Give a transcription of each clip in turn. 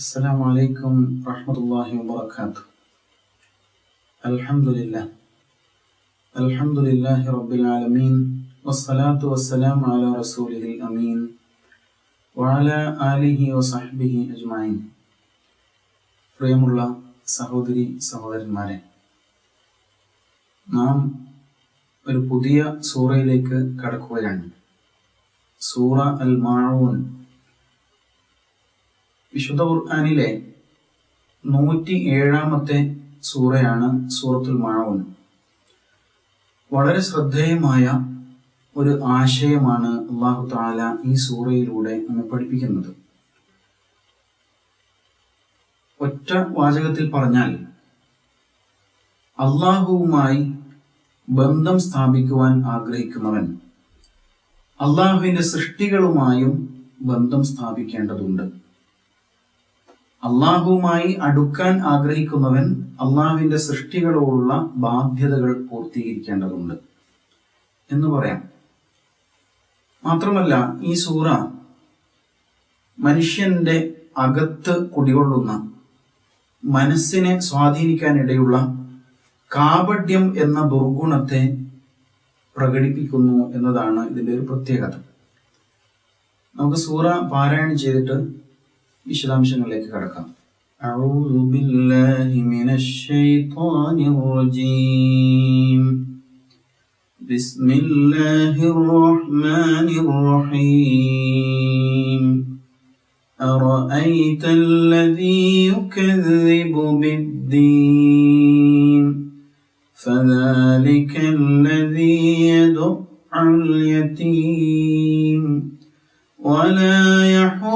السلام عليكم ورحمة الله وبركاته الحمد لله الحمد لله رب العالمين والصلاة والسلام على رسوله الأمين وعلى آله وصحبه أجمعين പ്രിയമുള്ള സഹോദരി സഹോദരന്മാരെ നാം ഒരു പുതിയ സൂറയിലേക്ക് കടക്കുകയാണ് സൂറ അൽ മാഊൻ വിശുദ്ധ ഖുർആാനിലെ നൂറ്റി ഏഴാമത്തെ സൂറയാണ് സൂറത്തുൽ മാഊൻ. വളരെ ശ്രദ്ധേയമായ ഒരു ആശയമാണ് അള്ളാഹു താല ഈ സൂറയിലൂടെ നമ്മെ പഠിപ്പിക്കുന്നത്. ഒറ്റ വാചകത്തിൽ പറഞ്ഞാൽ അള്ളാഹുവുമായി ബന്ധം സ്ഥാപിക്കുവാൻ ആഗ്രഹിക്കുന്നവൻ അള്ളാഹുവിന്റെ സൃഷ്ടികളുമായും ബന്ധം സ്ഥാപിക്കേണ്ടതുണ്ട്. അള്ളാഹുവുമായി അടുക്കാൻ ആഗ്രഹിക്കുന്നവൻ അള്ളാഹുവിന്റെ സൃഷ്ടികളോടുള്ള ബാധ്യതകൾ പൂർത്തീകരിക്കേണ്ടതുണ്ട് എന്ന് പറയാം. മാത്രമല്ല ഈ സൂറ മനുഷ്യന്റെ അകത്ത് കുടികൊള്ളുന്ന മനസ്സിനെ സ്വാധീനിക്കാനിടയുള്ള കാപഢ്യം എന്ന ദുർഗുണത്തെ പ്രകടിപ്പിക്കുന്നു എന്നതാണ് ഇതിന്റെ ഒരു പ്രത്യേകത. നമുക്ക് സൂറ പാരായണം ചെയ്തിട്ട് വിശദാംശങ്ങളിലേക്ക് കടക്കാം أعوذ بالله من الشيطان الرجيم بسم الله الرحمن الرحيم أرأيت الذي يكذب بالدين فذلك الذي يدع اليتيم ولا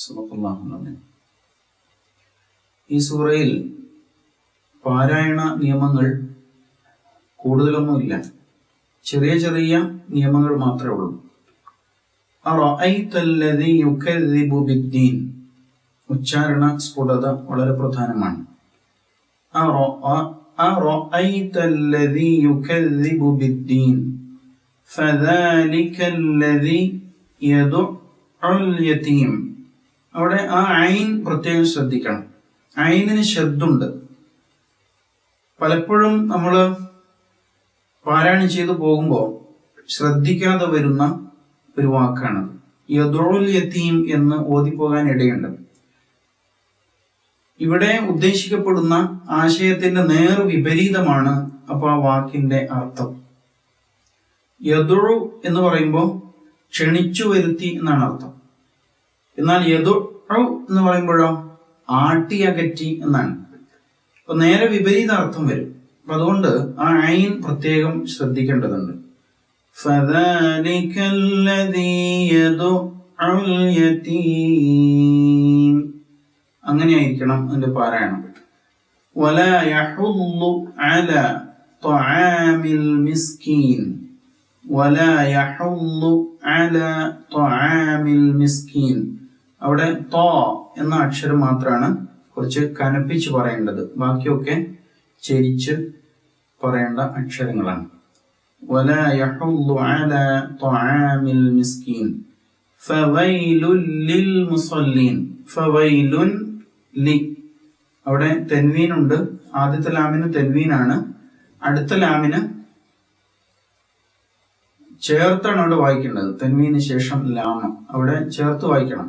صدق الله العظيم ഈ സൂറയിൽ പാരായണ നിയമങ്ങൾ കൂടുതലൊന്നുമില്ല ചെറിയ ചെറിയ നിയമങ്ങൾ മാത്രമേ ഉള്ളൂ അറഅയ്തല്ലദീ യുകദ്ദിബു ബിദ്ദീൻ ഉച്ചാരണ സ്ഫുടത വളരെ പ്രധാനമാണ് അറഅയ്തല്ലദീ യുകദ്ദിബു ബിദ്ദീൻ ഫദാലിക الذي യദുഉൽ യതീം അവിടെ ആ ഐൻ പ്രത്യേകം ശ്രദ്ധിക്കണം. ഐനിന് ശബ്ദമുണ്ട് പലപ്പോഴും നമ്മൾ പാരായണം ചെയ്തു പോകുമ്പോൾ ശ്രദ്ധിക്കാതെ വരുന്ന ഒരു വാക്കാണത്. യദുൽ യത്തീം എന്ന് ഓതിപ്പോകാൻ ഇടയുണ്ട്. ഇവിടെ ഉദ്ദേശിക്കപ്പെടുന്ന ആശയത്തിന്റെ നേർ വിപരീതമാണ് അപ്പൊ ആ വാക്കിന്റെ അർത്ഥം. യദുഴു എന്ന് പറയുമ്പോൾ ക്ഷണിച്ചു വരുത്തി എന്നാണ് അർത്ഥം. എന്നാൽ യദു എന്ന് പറയുമ്പോഴോ? ആട്ടി അകറ്റി എന്നാണ്. അപ്പൊ നേരെ വിപരീത അർത്ഥം വരും. അപ്പൊ അതുകൊണ്ട് ആ ഐൻ പ്രത്യേകം ശ്രദ്ധിക്കേണ്ടതുണ്ട്. അങ്ങനെയായിരിക്കണം അതിന്റെ പാരായണം. മിസ്കീൻ. يحض على طعام المسكين ولا يحض على طعام المسكين അവിടെ തോ എന്ന അക്ഷരം മാത്രമാണ് കുറച്ച് കനപ്പിച്ച് പറയേണ്ടത് ബാക്കിയൊക്കെ ചെരിച്ച് പറയേണ്ട അക്ഷരങ്ങളാണ് ولا يحض على طعام المسكين فويل للمصلين فويل ലി അവിടെ തെൻവീൻ ഉണ്ട് ആദ്യത്തെ ലാമിന് തെൻവീനാണ് അടുത്ത ലാമിന് ചേർത്താണ് അവിടെ വായിക്കേണ്ടത് തെൻവീന് ശേഷം ലാമ അവിടെ ചേർത്ത് വായിക്കണം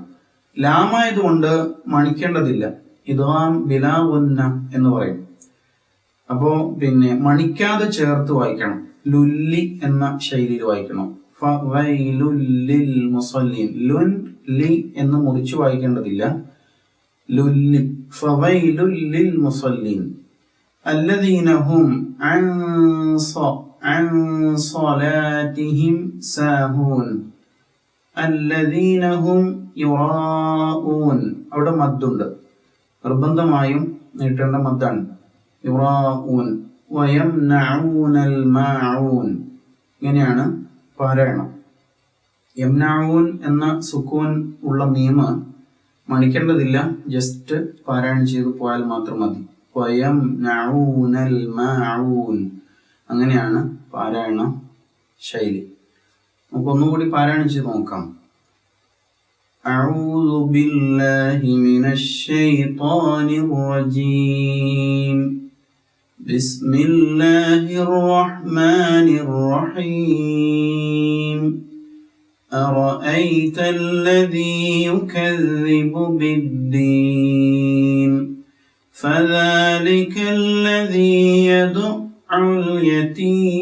ലാമായതുകൊണ്ട് മണിക്കേണ്ടതില്ല ഇദ്വാം ബിലാവുന്ന എന്ന് പറയും അപ്പോ പിന്നെ മണിക്കാതെ ചേർത്ത് വായിക്കണം ലുല്ലി എന്ന ശൈലിയിൽ വായിക്കണം ഫവൈലുല്ലിൽ മുസല്ലീൻ ലുൻ ലി എന്ന് മുറിച്ചു വായിക്കേണ്ടതില്ല ലുല്ലി ഫവൈലുല്ലിൽ മുസല്ലീൻ الذين هم عن ص عن صلاتهم ساهون അല്ലദീനഹും യുറാഊൻ. അവിടെ മദ്ദുണ്ട്. നിർബന്ധമായും നീട്ടേണ്ട മദ്ദാണ്. ഇങ്ങനെയാണ് പാരായണം. യംനഊൻ എന്ന സുക്കൂൻ ഉള്ള മീമ് മണിക്കേണ്ടതില്ല. ജസ്റ്റ് പാരായണം ചെയ്ത് പോയാൽ മാത്രം മതി. അങ്ങനെയാണ് പാരായണ ശൈലി. നമുക്ക് ഒന്നുകൂടി പാരായണം ചെയ്ത് നോക്കാം. أعوذ بالله من الشيطان الرجيم. بسم الله الرحمن الرحيم. أرأيت الذي يكذب بالدين؟ فذلك الذي يدع اليتيم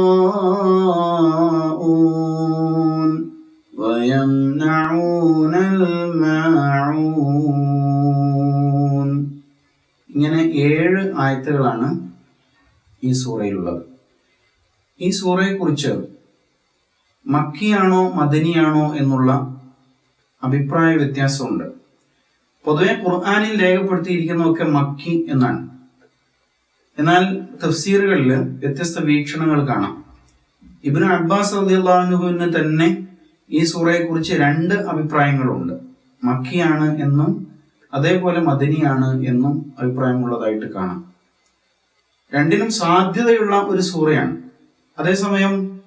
ഏഴ് ആയത്തുകളാണ് ഈ സൂറയിലുള്ളത്. ഈ സൂറയെക്കുറിച്ച് മക്കിയാണോ മദനിയാണോ എന്നുള്ള അഭിപ്രായ വ്യത്യാസമുണ്ട്. പൊതുവെ ഖുർആാനിൽ രേഖപ്പെടുത്തിയിരിക്കുന്നതൊക്കെ മക്കി എന്നാണ്. എന്നാൽ തഫ്സീറുകളിൽ വ്യത്യസ്ത വീക്ഷണങ്ങൾ കാണാം. ഇബിന് അബ്ബാസ് റദിയുള്ളാഹുവിന് തന്നെ ഈ സൂറയെക്കുറിച്ച് രണ്ട് അഭിപ്രായങ്ങളുണ്ട്. മക്കിയാണ് എന്നും അതേപോലെ മദനിയാണ് എന്നും അഭിപ്രായമുള്ളതായിട്ട് കാണാം. രണ്ടിനും സാധ്യതയുള്ള ഒരു സൂറയാണ്. അതേസമയം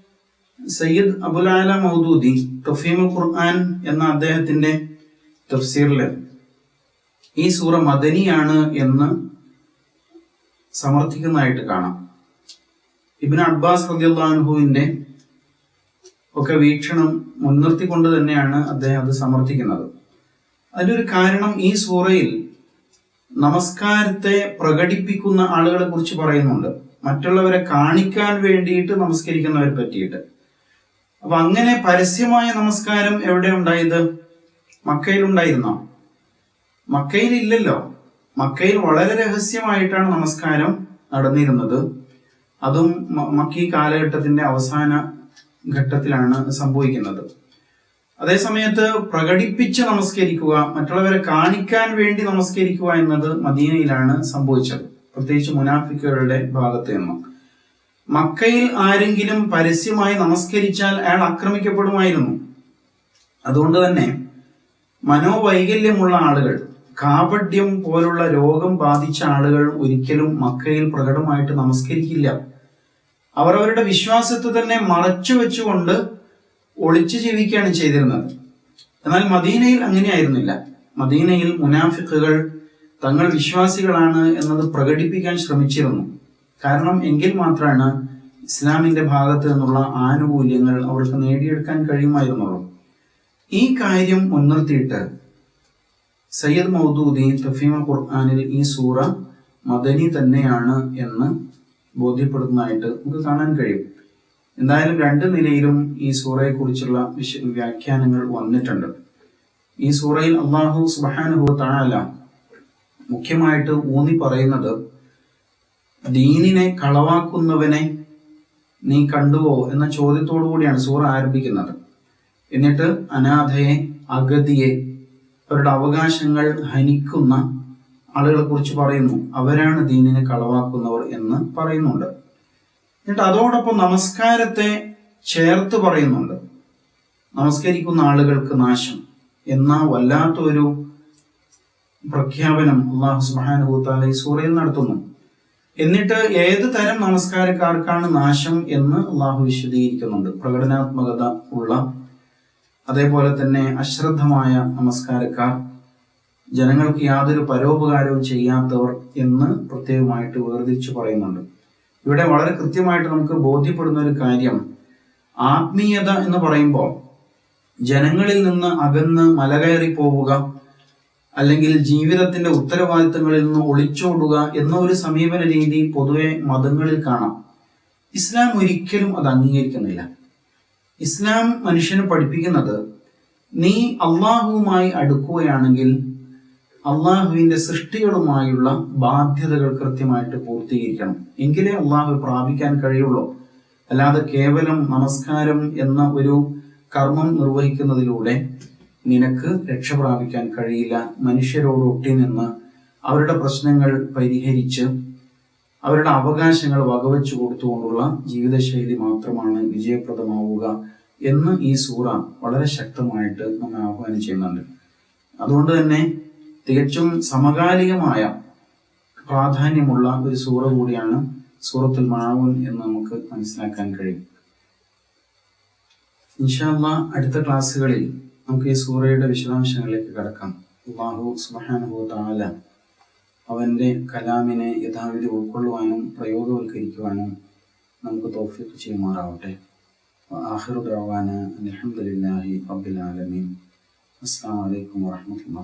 സയ്യിദ് അബുലാല മൗദൂദി തഫീമുൽ ഖുർആൻ എന്ന അദ്ദേഹത്തിന്റെ തഫ്സീറിൽ ഈ സൂറ മദനിയാണ് എന്ന് സമർത്ഥിക്കുന്നതായിട്ട് കാണാം. ഇബിൻ അബ്ബാസ് റദിയുള്ളാൻഹുവിന്റെ ഒക്കെ വീക്ഷണം മുൻനിർത്തിക്കൊണ്ട് തന്നെയാണ് അദ്ദേഹം അത് സമർത്ഥിക്കുന്നത്. അതിനൊരു കാരണം ഈ സൂറയിൽ നമസ്കാരത്തെ പ്രകടിപ്പിക്കുന്ന ആളുകളെ കുറിച്ച് പറയുന്നുണ്ട്. മറ്റുള്ളവരെ കാണിക്കാൻ വേണ്ടിയിട്ട് നമസ്കരിക്കുന്നവരെ പറ്റിയിട്ട്. അപ്പൊ അങ്ങനെ പരസ്യമായ നമസ്കാരം എവിടെ ഉണ്ടായത്? മക്കയിൽ ഉണ്ടായിരുന്നോ? മക്കയിൽ ഇല്ലല്ലോ മക്കയിൽ വളരെ രഹസ്യമായിട്ടാണ് നമസ്കാരം നടന്നിരുന്നത്. അതും മക്കി കാലഘട്ടത്തിന്റെ അവസാന ഘട്ടത്തിലാണ് സംഭവിക്കുന്നത്. അതേസമയത്ത് പ്രകടിപ്പിച്ച് നമസ്കരിക്കുക മറ്റുള്ളവരെ കാണിക്കാൻ വേണ്ടി നമസ്കരിക്കുക എന്നത് മദീനയിലാണ് സംഭവിച്ചത്. പ്രത്യേകിച്ച് മുനാഫിക്കുകളുടെ ഭാഗത്ത് നിന്നും. മക്കയിൽ ആരെങ്കിലും പരസ്യമായി നമസ്കരിച്ചാൽ അയാൾ ആക്രമിക്കപ്പെടുമായിരുന്നു. അതുകൊണ്ട് തന്നെ മനോവൈകല്യമുള്ള ആളുകൾ കാപട്യം പോലുള്ള രോഗം ബാധിച്ച ആളുകൾ ഒരിക്കലും മക്കയിൽ പ്രകടമായിട്ട് നമസ്കരിക്കില്ല. അവർ അവരുടെ വിശ്വാസത്തെ തന്നെ മറച്ചു വെച്ചുകൊണ്ട് ഒളിച്ചു ജീവിക്കുകയാണ് ചെയ്തിരുന്നത്. എന്നാൽ മദീനയിൽ അങ്ങനെയായിരുന്നില്ല. മദീനയിൽ മുനാഫിക്കുകൾ തങ്ങൾ വിശ്വാസികളാണ് എന്നത് പ്രകടിപ്പിക്കാൻ ശ്രമിച്ചിരുന്നു. കാരണം എങ്കിൽ മാത്രമാണ് ഇസ്ലാമിന്റെ ഭാഗത്ത് നിന്നുള്ള ആനുകൂല്യങ്ങൾ അവർക്ക് നേടിയെടുക്കാൻ കഴിയുമായിരുന്നുള്ളൂ. ഈ കാര്യം മുൻനിർത്തിയിട്ട് സയ്യദ് മൗദൂദി തഫീമ ഖുർആാനിൽ ഈ സൂറ മദനി തന്നെയാണ് എന്ന് ബോധ്യപ്പെടുന്നതായിട്ട് നമുക്ക് കാണാൻ കഴിയും. എന്തായാലും രണ്ട് നിലയിലും ഈ സൂറയെ കുറിച്ചുള്ള വിശ വ്യാഖ്യാനങ്ങൾ വന്നിട്ടുണ്ട്. ഈ സൂറയിൽ അള്ളാഹു സുബാനുഹു താല മുഖ്യമായിട്ട് ഊന്നി പറയുന്നത് ദീനിനെ കളവാക്കുന്നവനെ നീ കണ്ടുവോ? എന്ന ചോദ്യത്തോടു കൂടിയാണ് സൂറ ആരംഭിക്കുന്നത്. എന്നിട്ട് അനാഥയെ അഗതിയെ അവരുടെ അവകാശങ്ങൾ ഹനിക്കുന്ന ആളുകളെ കുറിച്ച് പറയുന്നു. അവരാണ് ദീനിനെ കളവാക്കുന്നവർ എന്ന് പറയുന്നുണ്ട്. എന്നിട്ട് അതോടൊപ്പം നമസ്കാരത്തെ ചേർത്ത് പറയുന്നുണ്ട്. നമസ്കരിക്കുന്ന ആളുകൾക്ക് നാശം എന്ന വല്ലാത്തൊരു പ്രഖ്യാപനം അള്ളാഹു സുബാനുഭൂത്താല ഈ സൂറയിൽ നടത്തുന്നു. എന്നിട്ട് ഏത് തരം നമസ്കാരക്കാർക്കാണ് നാശം എന്ന് അള്ളാഹു വിശദീകരിക്കുന്നുണ്ട്. പ്രകടനാത്മകത ഉള്ള അതേപോലെ തന്നെ അശ്രദ്ധമായ നമസ്കാരക്കാർ ജനങ്ങൾക്ക് യാതൊരു പരോപകാരവും ചെയ്യാത്തവർ എന്ന് പ്രത്യേകമായിട്ട് വേർതിരിച്ച് പറയുന്നുണ്ട്. ഇവിടെ വളരെ കൃത്യമായിട്ട് നമുക്ക് ബോധ്യപ്പെടുന്ന ഒരു കാര്യം. ആത്മീയത എന്ന് പറയുമ്പോൾ ജനങ്ങളിൽ നിന്ന് അകന്ന് മലകയറി പോവുക അല്ലെങ്കിൽ ജീവിതത്തിന്റെ ഉത്തരവാദിത്തങ്ങളിൽ നിന്ന് ഒളിച്ചോടുക എന്ന ഒരു സമീപന രീതി പൊതുവെ മതങ്ങളിൽ കാണാം. ഇസ്ലാം ഒരിക്കലും അത് അംഗീകരിക്കുന്നില്ല. ഇസ്ലാം മനുഷ്യനെ പഠിപ്പിക്കുന്നത് നീ അള്ളാഹുവുമായി അടുക്കുകയാണെങ്കിൽ അള്ളാഹുവിന്റെ സൃഷ്ടികളുമായുള്ള ബാധ്യതകൾ കൃത്യമായിട്ട് പൂർത്തീകരിക്കണം. എങ്കിലേ അള്ളാഹു പ്രാപിക്കാൻ കഴിയുള്ളൂ. അല്ലാതെ കേവലം നമസ്കാരം എന്ന ഒരു കർമ്മം നിർവഹിക്കുന്നതിലൂടെ നിനക്ക് രക്ഷ പ്രാപിക്കാൻ കഴിയില്ല. മനുഷ്യരോട് ഒട്ടിനിന്ന് അവരുടെ പ്രശ്നങ്ങൾ പരിഹരിച്ച് അവരുടെ അവകാശങ്ങൾ വകവെച്ചു കൊടുത്തുകൊണ്ടുള്ള ജീവിതശൈലി മാത്രമാണ് വിജയപ്രദമാവുക എന്ന് ഈ സൂറ വളരെ ശക്തമായിട്ട് നമ്മെ ആഹ്വാനം ചെയ്യുന്നുണ്ട്. അതുകൊണ്ട് തന്നെ തികച്ചും സമകാലികമായ പ്രാധാന്യമുള്ള ഒരു സൂറ കൂടിയാണ് സൂറത്തുൽ മാവൂൻ എന്ന് നമുക്ക് മനസ്സിലാക്കാൻ കഴിയും. ഇൻഷാല്ല അടുത്ത ക്ലാസ്സുകളിൽ നമുക്ക് ഈ സൂറയുടെ വിശദാംശങ്ങളിലേക്ക് കടക്കാം. അള്ളാഹു സുബാനുഭവ താല അവന്റെ കലാമിനെ യഥാവിധി ഉൾക്കൊള്ളുവാനും പ്രയോഗവൽക്കരിക്കുവാനും നമുക്ക് തോഫിക്ക് ചെയ്യുമാറാവട്ടെ. ആഹിറു ദവാന അലഹമുല്ലാഹി റബ്ബിൽ ആലമീൻ. അസ്സാം വലൈക്കും വാഹമത്തുള്ള